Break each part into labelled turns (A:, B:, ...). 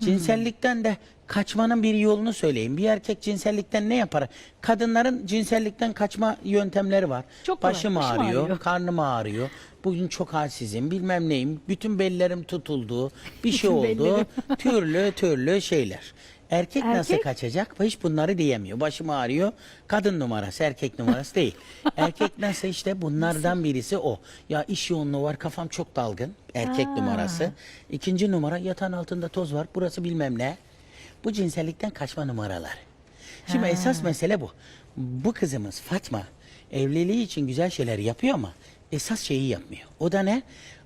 A: Cinsellikten de kaçmanın bir yolunu söyleyeyim. Bir erkek cinsellikten ne yapar? Kadınların cinsellikten kaçma yöntemleri var.
B: Çok kolay,
A: Başım
B: başım
A: ağrıyor,
B: ağrıyor.
A: karnım ağrıyor. Bugün çok halsizim, bilmem neyim. Bütün bellerim tutuldu. Bir şey oldu. türlü türlü şeyler. Erkek, nasıl
B: Erkek?
A: kaçacak? Hiç bunları diyemiyor. Başım ağrıyor. Kadın numarası, erkek numarası değil. erkek nasıl işte bunlardan birisi o. Ya iş yoğunluğu var, kafam çok dalgın. Erkek
B: Aa.
A: numarası. İkinci numara yatağın altında toz var. Burası bilmem ne. Bu cinsellikten kaçma numaraları. Şimdi esas mesele bu. Bu kızımız Fatma evliliği için güzel şeyler yapıyor ama esas şeyi yapmıyor. O da ne?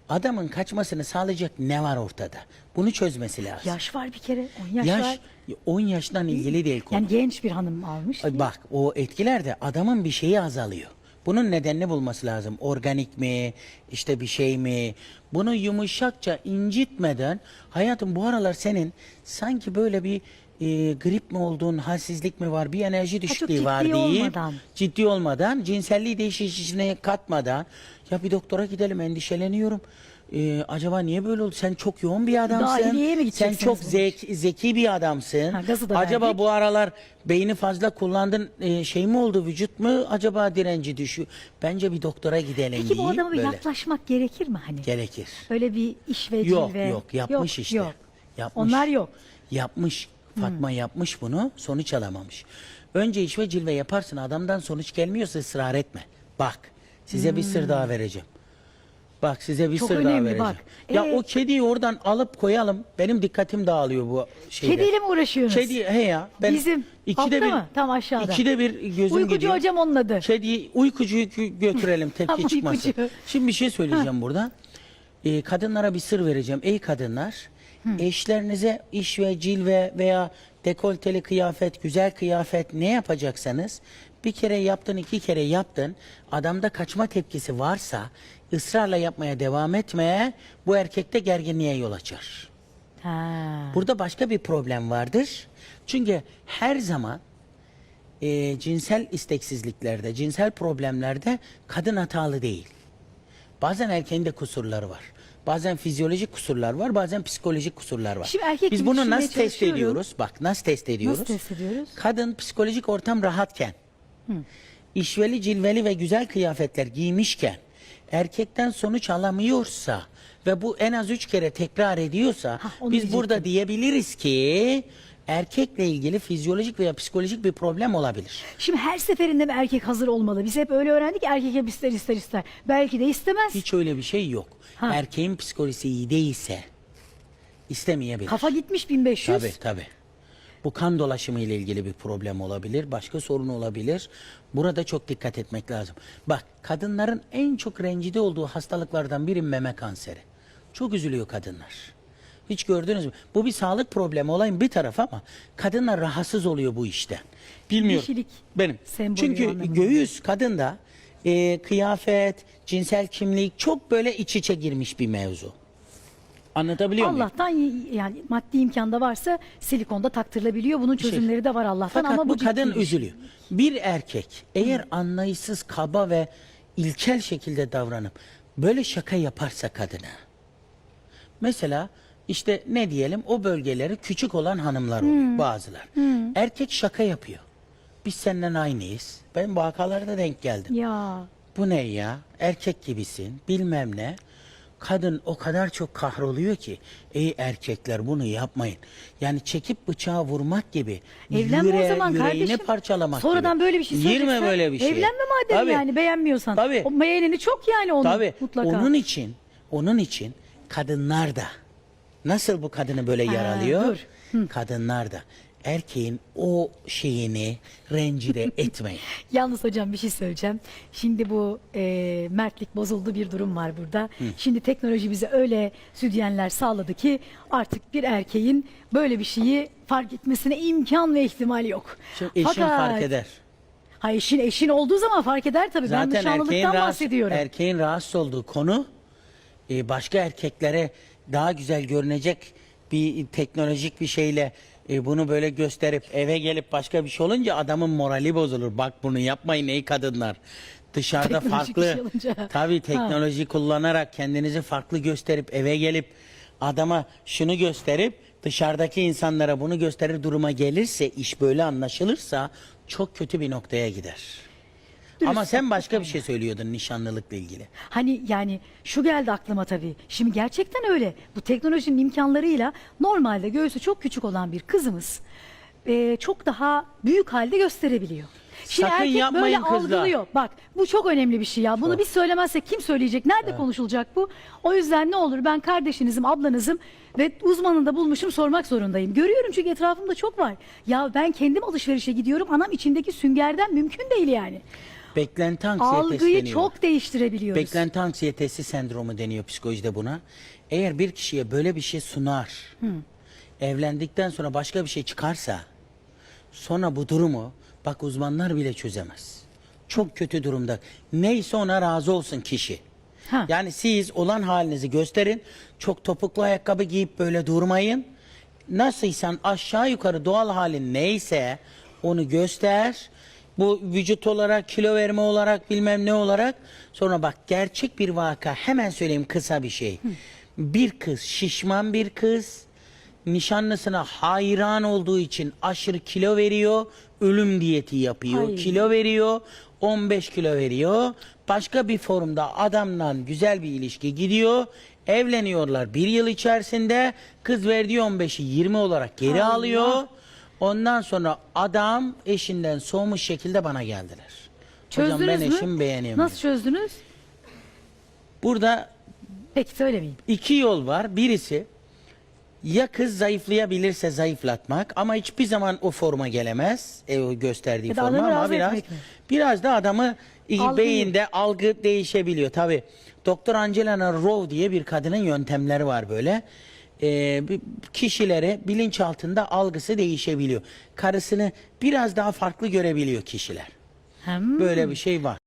A: Adamın kaçmasını sağlayacak ne var ortada? Bunu çözmesi lazım.
B: Yaş var bir kere. 10 yaş,
A: Yaş
B: var.
A: 10 yaştan ilgili değil konu.
B: Yani genç bir hanım almış.
A: Ay Bak o etkiler de adamın bir şeyi azalıyor. Bunun nedenini bulması lazım. Organik mi, işte bir şey mi? Bunu yumuşakça incitmeden hayatım bu aralar senin sanki böyle bir e, grip mi olduğun, halsizlik mi var, bir enerji düşüklüğü
B: ciddi
A: var deyip
B: olmadan.
A: ciddi olmadan, cinselliği de içine katmadan ya bir doktora gidelim endişeleniyorum. Ee, acaba niye böyle oldu? Sen çok yoğun bir adamsın.
B: Dahiliyeye mi
A: Sen
B: gideceksiniz
A: çok zek, zeki bir adamsın.
B: Ha, gazı da
A: acaba
B: verdik.
A: bu aralar beyni fazla kullandın e, şey mi oldu vücut mu acaba direnci düşüyor? Bence bir doktora gidelim
B: Peki bu
A: deyip
B: adama bir
A: böyle.
B: yaklaşmak gerekir mi hani?
A: Gerekir.
B: Öyle bir iş ve
A: Yok
B: cilve.
A: yok yapmış işte.
B: yok.
A: Yapmış.
B: Onlar yok.
A: Yapmış. Fatma yapmış bunu sonuç alamamış. Önce iş ve cilve yaparsın adamdan sonuç gelmiyorsa ısrar etme. Bak size bir sır daha vereceğim. Bak size bir
B: Hmm. Çok
A: sır daha
B: önemli,
A: vereceğim.
B: bak.
A: Ya
B: Ee,
A: o kediyi oradan alıp koyalım. Benim dikkatim dağılıyor bu şeyde.
B: Kediyle mi uğraşıyorsunuz?
A: Kedi he ya. Ben
B: Bizim.
A: ikide
B: Altta
A: bir,
B: mı? Tam aşağıda.
A: İkide bir gözüm
B: Uykucu
A: gidiyor.
B: hocam onun adı.
A: Kediyi uykucuyu gö- götürelim tepki
B: Tamam,
A: çıkmasın.
B: uykucu.
A: Şimdi bir şey söyleyeceğim burada. Ee, kadınlara bir sır vereceğim. Ey kadınlar, eşlerinize iş ve cilve veya dekolteli kıyafet, güzel kıyafet ne yapacaksanız bir kere yaptın, iki kere yaptın. Adamda kaçma tepkisi varsa ısrarla yapmaya devam etmeye bu erkekte gerginliğe yol açar.
B: Ha.
A: Burada başka bir problem vardır. Çünkü her zaman e, cinsel isteksizliklerde, cinsel problemlerde kadın hatalı değil. Bazen erkeğin de kusurları var. Bazen fizyolojik kusurlar var, bazen psikolojik kusurlar var.
B: Şimdi erkek
A: Biz
B: gibi
A: bunu
B: düşünmeye
A: nasıl test
B: çalışıyorum.
A: ediyoruz? Bak nasıl test ediyoruz?
B: test ediyoruz?
A: Kadın psikolojik ortam rahatken, işveli, cilveli ve güzel kıyafetler giymişken erkekten sonuç alamıyorsa ve bu en az üç kere tekrar ediyorsa
B: Hah, onu
A: biz
B: diyecektim.
A: burada diyebiliriz ki erkekle ilgili fizyolojik veya psikolojik bir problem olabilir.
B: Şimdi her seferinde mi erkek hazır olmalı? Biz hep öyle öğrendik erkek hep ister ister ister. Belki de istemez.
A: Hiç öyle bir şey yok.
B: Ha.
A: Erkeğin psikolojisi iyi değilse istemeyebilir.
B: Kafa gitmiş 1500.
A: Tabii tabii. Bu kan dolaşımı ile ilgili bir problem olabilir, başka sorun olabilir. Burada çok dikkat etmek lazım. Bak, kadınların en çok rencide olduğu hastalıklardan biri meme kanseri. Çok üzülüyor kadınlar. Hiç gördünüz mü? Bu bir sağlık problemi olayın bir tarafı ama kadınlar rahatsız oluyor bu işten. Bilmiyorum.
B: Dişilik
A: Benim.
B: sembolü
A: Çünkü
B: anlamında.
A: göğüs kadında e, kıyafet, cinsel kimlik çok böyle iç içe girmiş bir mevzu. Anlatabiliyor muyum?
B: Allah'tan y- yani maddi imkanda varsa silikonda taktırılabiliyor. Bunun
A: şey-
B: çözümleri de var Allah'tan
A: Fakat
B: ama
A: bu,
B: bu, ciddi
A: kadın
B: bir şey.
A: üzülüyor. Bir erkek eğer anlayışsız, kaba ve ilkel şekilde davranıp böyle şaka yaparsa kadına. Mesela işte ne diyelim o bölgeleri küçük olan hanımlar olur bazılar. Erkek şaka yapıyor. Biz senden aynıyız. Ben vakalarda denk geldim.
B: Ya
A: Bu ne ya? Erkek gibisin, bilmem ne. Kadın o kadar çok kahroluyor ki, ey erkekler bunu yapmayın. Yani çekip bıçağı vurmak gibi,
B: evlenme
A: yüreğe-
B: o zaman
A: yüreğini
B: kardeşim.
A: parçalamak
B: Sonradan
A: gibi.
B: böyle bir şey
A: Girme
B: söyleyeceksen
A: böyle bir şeye.
B: Evlenme madem
A: Tabii.
B: yani beğenmiyorsan.
A: Tabii.
B: O beğeneni çok yani onun
A: Tabii.
B: mutlaka.
A: Onun için, onun için kadınlar da nasıl bu kadını böyle yaralıyor?
B: dur.
A: Kadınlar da erkeğin o şeyini rencide etmeyin.
B: Yalnız hocam bir şey söyleyeceğim. Şimdi bu e, mertlik bozuldu bir durum var burada. Şimdi teknoloji bize öyle südyenler sağladı ki artık bir erkeğin böyle bir şeyi fark etmesine imkan ve ihtimal yok.
A: Şimdi eşin fark eder.
B: Ha eşin, eşin olduğu zaman fark eder tabii. ben
A: Zaten erkeğin,
B: nişanlılıktan
A: rahatsız,
B: bahsediyorum.
A: erkeğin rahatsız olduğu konu e, başka erkeklere daha güzel görünecek bir teknolojik bir şeyle e, bunu böyle gösterip eve gelip başka bir şey olunca adamın morali bozulur. Bak bunu yapmayın ey kadınlar. Dışarıda
B: Teknolojik bir şey
A: farklı
B: olunca.
A: tabii teknoloji kullanarak kendinizi farklı gösterip eve gelip adama şunu gösterip dışarıdaki insanlara bunu gösterir duruma gelirse, iş böyle anlaşılırsa çok kötü bir noktaya gider. Ama sen başka bir şey söylüyordun nişanlılıkla ilgili.
B: Hani yani şu geldi aklıma tabii. Şimdi gerçekten öyle. Bu teknolojinin imkanlarıyla normalde göğsü çok küçük olan bir kızımız e, çok daha büyük halde gösterebiliyor. Şimdi
A: Sakın
B: erkek
A: yapmayın
B: böyle
A: kızlar.
B: algılıyor. Bak bu çok önemli bir şey ya. Bunu biz söylemezsek kim söyleyecek? Nerede konuşulacak bu? O yüzden ne olur ben kardeşinizim, ablanızım ve uzmanını da bulmuşum sormak zorundayım. Görüyorum çünkü etrafımda çok var. Ya ben kendim alışverişe gidiyorum. Anam içindeki süngerden mümkün değil yani.
A: Beklenti anksiyetesi
B: Algıyı
A: deniyor.
B: çok değiştirebiliyoruz.
A: Beklenti anksiyetesi sendromu deniyor psikolojide buna. Eğer bir kişiye böyle bir şey sunar, evlendikten sonra başka bir şey çıkarsa, sonra bu durumu bak uzmanlar bile çözemez. Çok kötü durumda. Neyse ona razı olsun kişi.
B: Ha.
A: Yani siz olan halinizi gösterin. Çok topuklu ayakkabı giyip böyle durmayın. Nasılsan aşağı yukarı doğal halin neyse onu göster. Bu vücut olarak, kilo verme olarak, bilmem ne olarak. Sonra bak gerçek bir vaka hemen söyleyeyim kısa bir şey. Bir kız, şişman bir kız nişanlısına hayran olduğu için aşırı kilo veriyor. Ölüm diyeti yapıyor.
B: Ay.
A: Kilo veriyor. 15 kilo veriyor. Başka bir forumda adamla güzel bir ilişki gidiyor. Evleniyorlar bir yıl içerisinde. Kız verdiği 15'i 20 olarak geri
B: Allah.
A: alıyor. Ondan sonra adam eşinden soğumuş şekilde bana geldiler.
B: Çözdünüz
A: Hocam ben
B: mü?
A: eşimi beğeniyorum.
B: Nasıl çözdünüz?
A: Burada
B: Peki söylemeyin.
A: iki yol var. Birisi ya kız zayıflayabilirse zayıflatmak ama hiçbir zaman o forma gelemez. E, o gösterdiği
B: Ya da
A: forma
B: adamı
A: ama
B: razı
A: biraz
B: etmek mi?
A: biraz da adamı e,
B: Algıyı.
A: beyinde algı değişebiliyor. Tabi Doktor Angelina Rowe diye bir kadının yöntemleri var böyle. E, kişilere bilinçaltında algısı değişebiliyor. Karısını biraz daha farklı görebiliyor kişiler.
B: Hem
A: Böyle bir şey var.